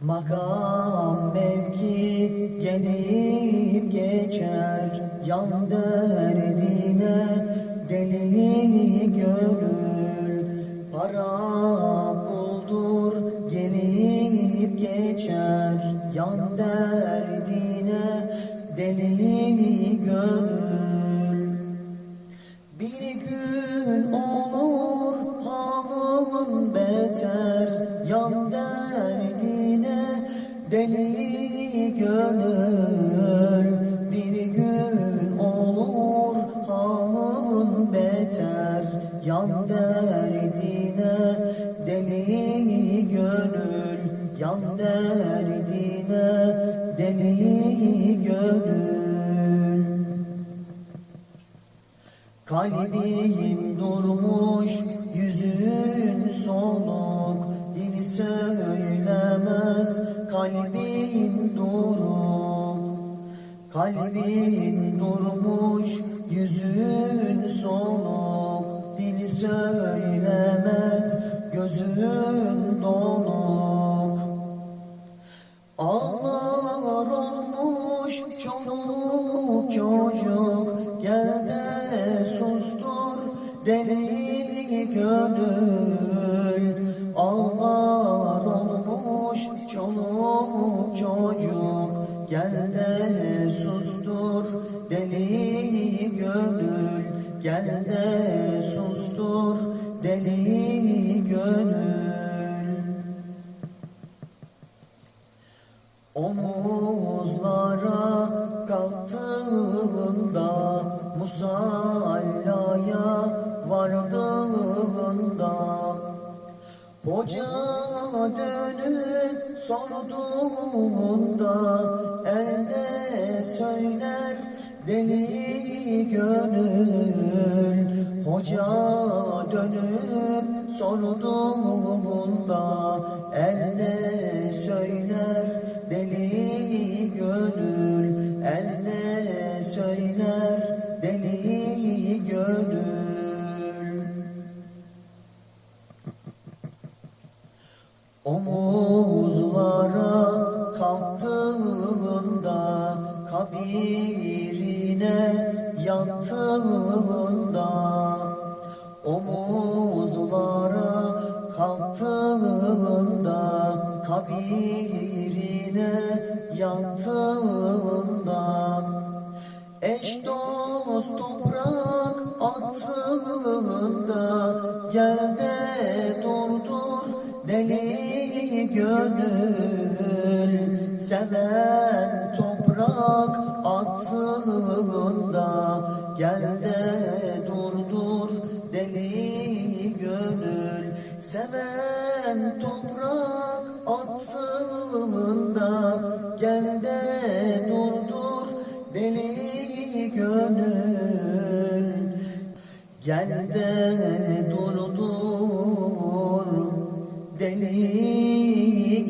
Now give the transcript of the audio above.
Makam mevki gelip geçer Yan derdine deli gönül. Para puldur gelip geçer Yan derdine deli gönül. Bir gün olur deli gönül Bir gün olur halın beter. Yan derdine deli gönül Yan derdine deli gönül. Kalbim durmuş, yüzün soluk, dil söylemez, kalbin duruk. Kalbin durmuş, yüzün soluk, dil söylemez, gözün donuk. Ağlar olmuş çoluk çocuk Gel de sustur deli gönül de sustur. Deli gönül Gel de sustur. Deli gönül. Omuzlara kalktığında Musallaya vardığında Hoca dönüp sorduğunda Elde söyler deli gönül. Hoca dönüp sorduğunda Elle söyler deli gönül. Elle söyler deli gönül. Omuzlara kabirine yattığında Omuzlara kalktığında kabirine yattığında Eş dost toprak attığında Gel de durdur deli gönül Seven attığında Gel de durdur deli gönül Seven toprak attığında Gel de durdur deli gönül Gel de durdur deli